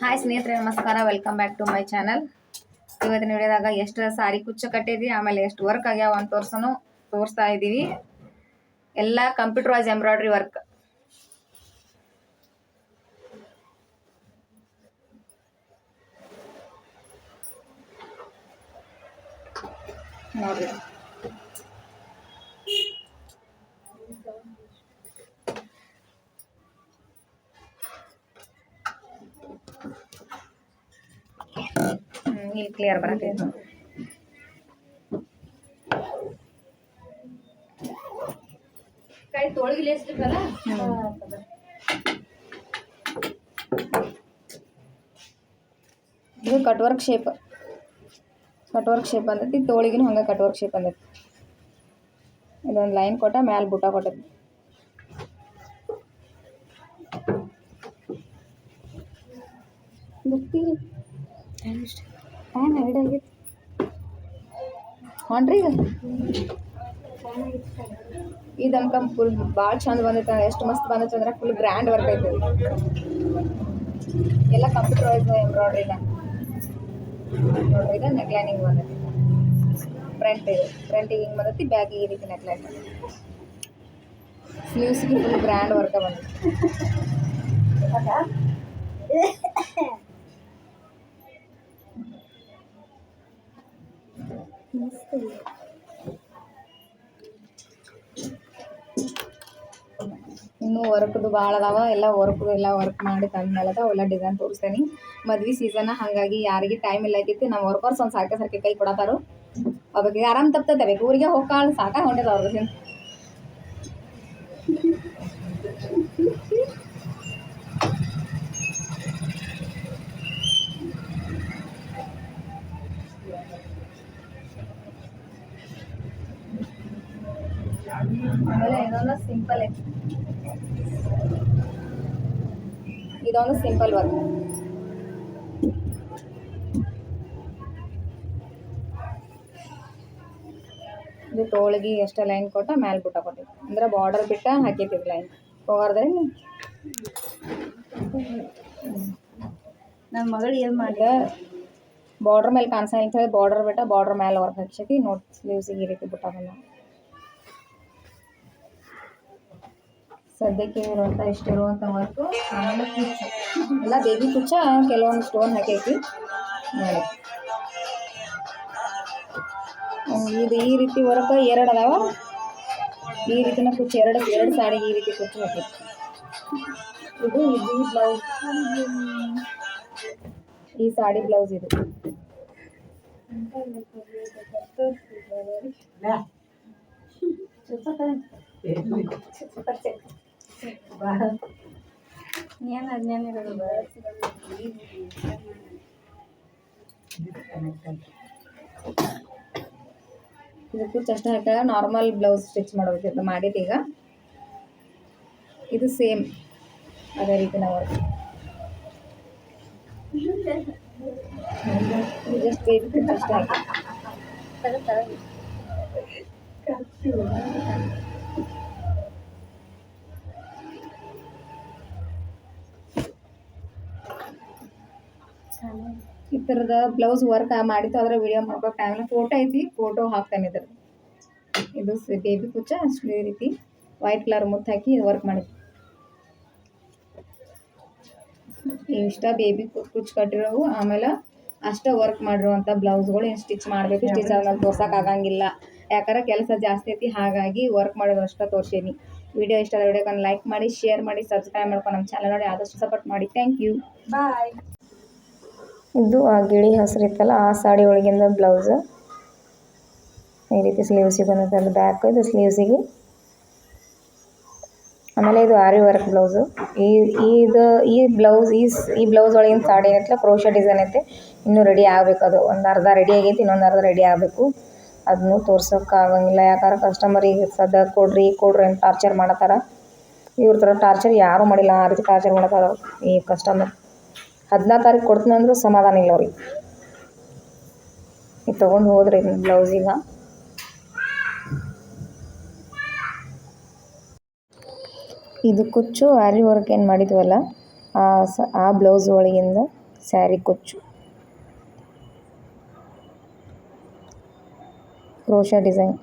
Hi ಸ್ನೇಹಿತರೆ, ನಮಸ್ಕಾರ. Welcome back to my channel ಇವತ್ತಿನ ವಿಡಿಯೋದಾಗ ಎಷ್ಟು ಸಾರಿ ಕುಚ್ಚ ಕಟ್ಟಿದ್ವಿ, ಆಮೇಲೆ ಎಷ್ಟು ವರ್ಕ್ ಆಗ್ಯಾವ ಅಂತ ತೋರ್ಸೋನು, ತೋರಿಸ್ತಾ ಇದ್ದೀವಿ ಎಲ್ಲ ಕಂಪ್ಯೂಟರ್ ವೈಸ್ ಎಂಬ್ರಾಯ್ಡ್ರಿ ವರ್ಕ್ ನೋಡ್ರಿ. ಇಲ್ಲಿ ಕ್ಲಿಯರ್ ಬರತ್ತೆ. ಕೈ ತೊಳಗಿ ಲೇಸ್ತಿರ್ಕಲ್ಲ ಇದು cut work shape cut work shape ಅಂದೈತಿ ತೋಳಿಗಿನ ಹಂಗೆ ಕಟ್ ವರ್ಕ್ ಶೇಪ್ ಅಂದೈತಿ ಇದೊಂದು ಲೈನ್ ಕೊಟ್ಟ ಮ್ಯಾಲ ಬುಟ್ಟ ಕೊಟ್ಟೈತಿ ಗೊತ್ತಿಲ್ಲ ಎರಡು ಆಗಿತ್ತು. ಹೊಂಡ್ರಿ ಇದು ಅನ್ಕಮ್ ಫುಲ್ ಭಾಳ ಚಂದ ಬಂದೈತೆ ಎಷ್ಟು ಮಸ್ತ್ ಬಂದೈತೆ ಅಂದ್ರೆ ಫುಲ್ ಗ್ರ್ಯಾಂಡ್ ವರ್ಕ್ ಐತೆ. ಎಲ್ಲ ಕಂಪ್ಯೂಟರ್ ವೈಸ್ ಎಂಬ್ರಾಯ್ಡ್ರಿಗ ನೋಡ್ರಿ ಈಗ? ನೆಕ್ಲೈನಿಂಗ್ ಬಂದೈತಿ ಫ್ರಂಟ್ ಇದು. ಫ್ರಂಟಿಗೆ ಹಿಂಗೆ ಬಂದೈತಿ ಬ್ಯಾಗಿಗೆ ಈ ರೀತಿ ನೆಕ್ಲೈನ್ ಸ್ಲೀವ್ಸ್ಗೆ ಫುಲ್ ಗ್ರ್ಯಾಂಡ್ ವರ್ಕ ಬಂದೈತಿ ಇನ್ನೂ ವರ್ಕ್ದು ಭಾಳ ಅದಾವ, ಎಲ್ಲ ವರ್ಕ್ ಎಲ್ಲ ವರ್ಕ್ ಮಾಡಿ ತಂದ್ಮೇಲೆ ಅದಾವ ಎಲ್ಲ ಡಿಸೈನ್ ತೋರಿಸ್ತೇನೆ. ಮದ್ವೆ ಸೀಸನ್ ಹಾಗಾಗಿ ಯಾರಿಗೆ ಟೈಮ್ ಇಲ್ಲ ಆಗೈತಿ ನಮ್ಮ ವರ್ಕರ್ಸ್ ಒಂದು ಸಾಕೆ ಸಾಕೆ ಕೈ ಕೊಡತಾರು. ಅವಾಗ ಆರಾಮ್ ತಪ್ತದೆ ಊರಿಗೆ ಹೋಗ್ಕಾಳ ಸಾಕಾಗಿ ಹೊಂಟದ ಅವ್ರಿಗೆ ಆಮೇಲೆ ಇನ್ನೊಂದು ಸಿಂಪಲ್ ಐತಿ ಇದೊಂದು ಸಿಂಪಲ್ ವರ್ಕ್ ಇದು ತೋಳಿಗೆ ಎಷ್ಟು ಲೈನ್ ಕೊಟ್ಟ ಮ್ಯಾಲೆ ಬಿಟ್ಟ ಕೊಟ್ಟಿವಿ ಅಂದ್ರೆ ಬಾರ್ಡರ್ ಬಿಟ್ಟ ಹಾಕಿಟ್ಟಿದ್ದು ಲೈನ್ ಹೋಗಾರ್ದೆ ನನ್ನ ಮಗಳು ಏನು ಮಾಡಿ ಬಾರ್ಡ್ರ್ ಮೇಲೆ ಕಾಣಿಸ ಅಂತ ಹೇಳಿ ಬಾರ್ಡರ್ ಬಿಟ್ಟ ಬಾರ್ಡರ್ ಮೇಲೆ ವರ್ಕ್ ಹಾಕ್ಸೈತಿ ನೋಡಿ ಸ್ಲೀವ್ಸಿಗೆ ಈ ರೀತಿ ಬುಟ್ಟ ಸದ್ಯಕ್ಕೆ ಇರುವಂಥ ಇಷ್ಟ ಇರುವಂತ ವರ್ಕು ಆಮೇಲೆ ಕುಚ್ಚು ಎಲ್ಲ ಬೇಬಿ ಕುಚ್ಚ ಕೆಲವೊಂದು ಸ್ಟೋನ್ ಹಾಕೈತಿ. ನೋಡಿ. ಇದು ಈ ರೀತಿ ವರ್ಕ್ ಎರಡು ಅದಾವ. ಈ ರೀತಿನ ಕುಚ್ಚು ಎರಡು ಎರಡು ಸಾಡಿಗೆ ಈ ರೀತಿ ಕುಚ್ಚು ಹಾಕೈತಿ. ಇದು ಇದು ಬ್ಲೌಸ್ ಈ ಸಾಡಿ ಬ್ಲೌಸ್ ಇದು. ಏನು ಅಜ್ಞಾನ ಇರೋದು ಇದು ಕುಚ್ಚು ಅಷ್ಟೇ ಹಾಕಿದ್ರೆ ನಾರ್ಮಲ್ ಬ್ಲೌಸ್ ಸ್ಟಿಚ್ ಮಾಡೋದು ಮಾಡಿದ್ದು ಈಗ ಇದು ಸೇಮ್ ಅದೇ ರೀತಿ ನಾವು ಜಸ್ಟ್ ಬೇಬಿ ಕುಚ್ಚು ಅಷ್ಟೇ ಈ ಥರದ ಬ್ಲೌಸ್ ವರ್ಕ್ ಮಾಡಿತ್ತು ಅದರ ವಿಡಿಯೋ ಮಾಡ್ಬೇಕು. ಟೈಮಲ್ಲಿ ಫೋಟೋ ಐತಿ ಫೋಟೋ ಹಾಕ್ತಾನೆ ಇದ್ರ ಇದು ಬೇಬಿ ಕುಚ್ಚ ಅಷ್ಟು ರೀತಿ ವೈಟ್ ಕಲರ್ ಮುತ್ತು ಹಾಕಿ ವರ್ಕ್ ಮಾಡಿದ್ವಿ ಇಷ್ಟ ಬೇಬಿ ಕುಚ್ಚು ಕಟ್ಟಿರೋವು. ಆಮೇಲೆ ಅಷ್ಟೇ ವರ್ಕ್ ಮಾಡಿರುವಂಥ ಬ್ಲೌಸ್ಗಳು ಏನು ಸ್ಟಿಚ್ ಮಾಡಬೇಕು. ಸ್ಟಿಚ್ ಆದ್ಮೇಲೆ ತೋರ್ಸಕ್ಕೆ ಆಗಂಗಿಲ್ಲ. ಯಾಕಂದ್ರೆ ಕೆಲಸ ಜಾಸ್ತಿ ಐತಿ, ಹಾಗಾಗಿ ವರ್ಕ್ ಮಾಡೋದು ಅಷ್ಟೇ ತೋರ್ಸೀನಿ. ವಿಡಿಯೋ ಇಷ್ಟ ಆದ್ರೆ ಲೈಕ್ ಮಾಡಿ ಶೇರ್ ಮಾಡಿ ಸಬ್ಸ್ಕ್ರೈಬ್ ಮಾಡ್ಕೊಂಡು ನಮ್ಮ ಚಾನಲ್ ನೋಡಿ ಆದಷ್ಟು ಸಪೋರ್ಟ್ ಮಾಡಿ. ಥ್ಯಾಂಕ್ ಯು ಬಾಯ್ ಇದು ಆ ಗಿಳಿ ಹಸಿರು ಇತ್ತಲ್ಲ, ಆ ಸಾಡಿ ಒಳಗಿಂದ ಬ್ಲೌಸ್ ಈ ರೀತಿ ಸ್ಲೀವ್ಸಿಗೆ ಅದು ಬ್ಯಾಕ್ ಇದು ಸ್ಲೀವ್ಸಿಗೆ ಆಮೇಲೆ ಇದು ಆರಿ ವರ್ಕ್ ಬ್ಲೌಸು ಈ, ಇದು, ಈ ಬ್ಲೌಸ್ ಈ ಈ ಬ್ಲೌಸ್ ಒಳಗಿನ ಸಾಡಿ ಏನೈತಲ್ಲ ಕ್ರೋಶ ಡಿಸೈನ್ ಐತೆ. ಇನ್ನೂ ರೆಡಿ ಆಗಬೇಕು ಅದು. ಒಂದು ಅರ್ಧ ರೆಡಿ ಆಗೈತಿ, ಇನ್ನೊಂದು ಅರ್ಧ ರೆಡಿ ಆಗಬೇಕು. ಅದನ್ನು ತೋರ್ಸೋಕ್ಕಾಗಂಗಿಲ್ಲ ಯಾಕಂದ್ರೆ ಕಸ್ಟಮರಿಗೆ ಸದ ಕೊಡ್ರಿ ಕೊಡ್ರಿ ಅಂತ ಟಾರ್ಚರ್ ಮಾಡತ್ತಾರ. ಇವ್ರ ಥರ ಟಾರ್ಚರ್ ಯಾರೂ ಮಾಡಿಲ್ಲ. ಆ ರೀತಿ ಟಾರ್ಚರ್ ಮಾಡತ್ತಾರ ಈ ಕಸ್ಟಮರ್ ಹದಿನಾರು ತಾರೀಕು ಕೊಡ್ತೀನಿ ಅಂದರೂ ಸಮಾಧಾನ ಇಲ್ಲ ಅವ್ರಿಗೆ. ಇದು ತೊಗೊಂಡು ಹೋದ್ರಿ ಬ್ಲೌಸಿಗೆ ಇದು ಕುಚ್ಚು, ಆರಿ ವರ್ಕ್ ಏನು ಮಾಡಿದ್ವಲ್ಲ, ಆ ಆ ಬ್ಲೌಸ್ ಒಳಗಿಂದ ಸ್ಯಾರಿ ಕುಚ್ಚು. ಕ್ರೋಶ ಡಿಸೈನ್.